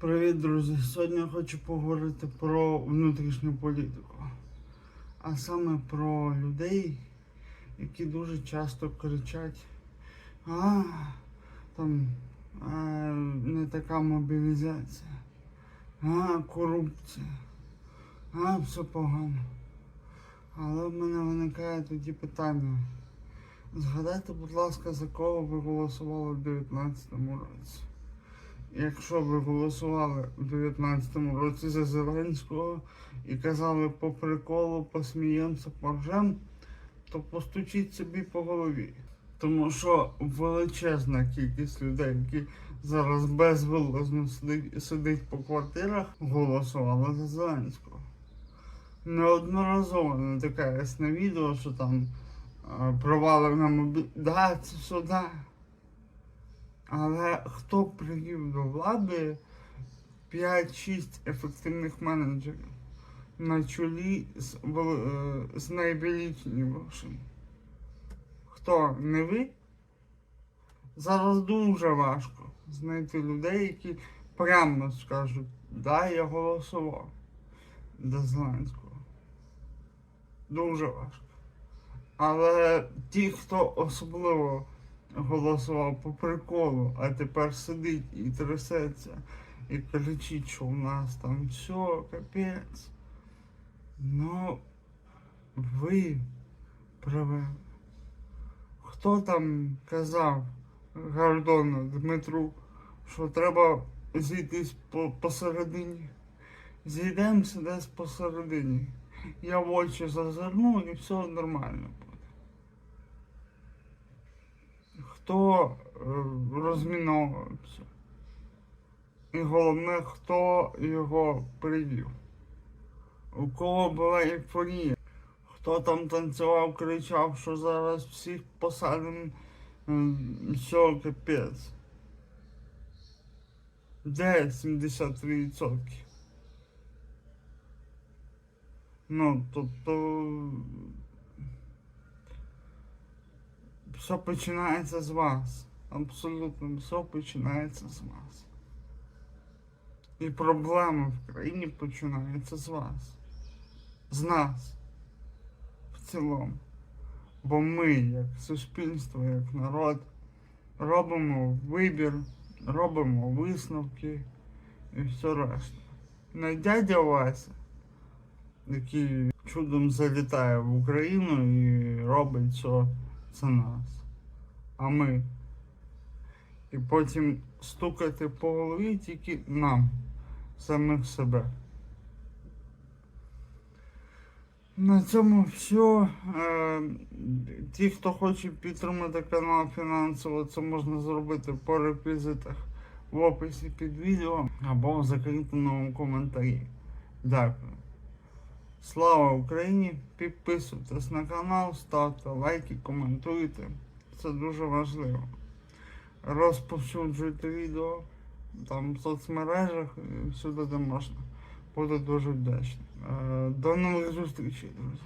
Привіт, друзі! Сьогодні я хочу поговорити про внутрішню політику, а саме про людей, які дуже часто кричать, а там а, не така мобілізація, а корупція, а все погано. Але в мене виникає тоді питання. Згадайте, будь ласка, за кого ви голосували в 2019 році. Якщо ви голосували в 19-му році за Зеленського і казали по приколу, посміємося, поржем, то постучіть собі по голові. Тому що величезна кількість людей, які зараз безвилазно сидить, по квартирах, голосували за Зеленського. Неодноразово натикаюсь на відео, що там провалив на. Да, це все да. Але хто привів до влади 5-6 ефективних менеджерів на чолі з, е, з найвеличнішим? Хто не ви? Зараз дуже важко знайти людей, які прямо скажуть, да, я голосував за Зеленського. Дуже важко. Але ті, хто особливо голосував по приколу, а тепер сидить і трясеться і кричить, що у нас там все, капець. Ну, ви праві. Хто там казав Гордону Дмитру, що треба зійтись по посередині? Зійдемося десь посередині. Я в очі зазирну і все нормально хто е, розміновувався. І головне, хто його привів. У кого була ейфорія. Хто там танцював, кричав, що зараз всіх посадимо, м, все, капець. Де 73%? Ну, тобто все починається з вас. Абсолютно все починається з вас. І проблема в країні починається з вас. З нас. В цілому. Бо ми, як суспільство, як народ, робимо вибір, робимо висновки і все решта. Не дядя Вася, який чудом залітає в Україну і робить все це нас. А ми. І потім стукати по голові тільки нам, самих себе. На цьому все. Ті, хто хоче підтримати канал фінансово, це можна зробити по реквізитах в описі під відео або в закріпленому коментарі. Дякую. Слава Україні! Підписуйтесь на канал, ставте лайки, коментуйте. Це дуже важливо. Розповсюджуйте відео там в соцмережах і всюди, де можна. Буду дуже вдячний. Е, До нових зустрічей, друзі.